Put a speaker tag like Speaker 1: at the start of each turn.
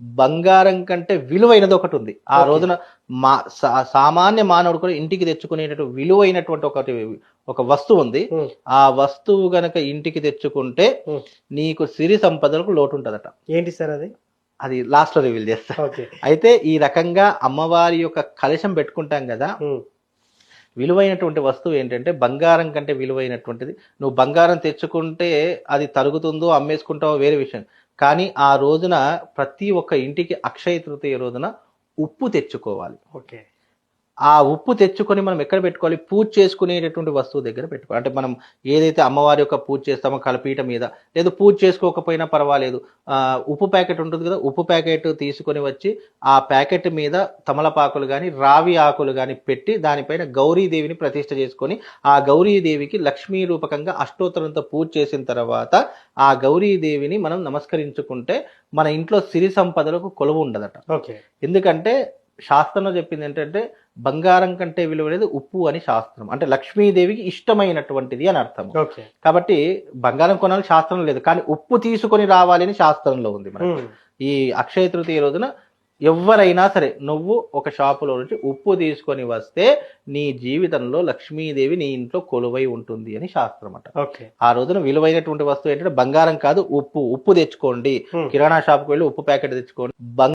Speaker 1: బంగారం కంటే విలువైనది ఒకటి ఉంది ఆ. రోజున మా సామాన్య మానవుడు కూడా ఇంటికి తెచ్చుకునేటటువంటి విలువైనటువంటి ఒకటి ఒక వస్తువు ఉంది. ఆ వస్తువు గనక ఇంటికి తెచ్చుకుంటే. నీకు సిరి సంపదలకు లోటు ఉంటదట
Speaker 2: ఏంటి సార్ అది?
Speaker 1: అది లాస్ట్లో రివీల్ చేస్తా. అయితే ఈ రకంగా అమ్మవారి యొక్క కలశం పెట్టుకుంటాం కదా. విలువైనటువంటి వస్తువు ఏంటంటే బంగారం కంటే విలువైనటువంటిది. నువ్వు బంగారం తెచ్చుకుంటే అది తరుగుతుందో అమ్మేసుకుంటావో వేరే విషయం. కానీ ఆ రోజున ప్రతి ఒక్క ఇంటికి అక్షయ తృతీయ రోజున ఉప్పు తెచ్చుకోవాలి.
Speaker 2: ఓకే.
Speaker 1: ఆ ఉప్పు తెచ్చుకొని మనం ఎక్కడ పెట్టుకోవాలి? పూజ చేసుకునేటటువంటి వస్తువు దగ్గర పెట్టుకోవాలి. అంటే మనం ఏదైతే అమ్మవారి యొక్క పూజ చేస్తామో కలపీట మీద లేదు పూజ చేసుకోకపోయినా పర్వాలేదు. ఆ, ఉప్పు ప్యాకెట్ ఉంటుంది కదా ఉప్పు ప్యాకెట్ తీసుకొని వచ్చి ఆ ప్యాకెట్ మీద తమలపాకులు కానీ రావి ఆకులు కానీ పెట్టి దానిపైన గౌరీదేవిని ప్రతిష్ఠ చేసుకొని ఆ గౌరీదేవికి లక్ష్మీ రూపకంగా అష్టోత్తరంతో పూజ చేసిన తర్వాత ఆ గౌరీదేవిని మనం నమస్కరించుకుంటే మన ఇంట్లో సిరి సంపదలకు కొలువు ఉండదట.
Speaker 2: ఓకే.
Speaker 1: ఎందుకంటే శాస్త్రంలో చెప్పింది ఏంటంటే బంగారం కంటే విలువలేదు ఉప్పు అని శాస్త్రం. అంటే లక్ష్మీదేవికి ఇష్టమైనటువంటిది అని అర్థం కాబట్టి బంగారం కొనాలి శాస్త్రం లేదు. కానీ ఉప్పు తీసుకొని రావాలి అని శాస్త్రంలో ఉంది మనకి. ఈ అక్షయ తృతీయ రోజున ఎవరైనా సరే నువ్వు ఒక షాపులో నుంచి ఉప్పు తీసుకొని వస్తే నీ జీవితంలో లక్ష్మీదేవి నీ ఇంట్లో కొలువై ఉంటుంది అని శాస్త్రం అంట.
Speaker 2: ఓకే.
Speaker 1: ఆ రోజున విలువైనటువంటి వస్తువు ఏంటంటే బంగారం కాదు ఉప్పు. ఉప్పు తెచ్చుకోండి. కిరాణా షాప్కి వెళ్ళి ఉప్పు ప్యాకెట్ తెచ్చుకోండి.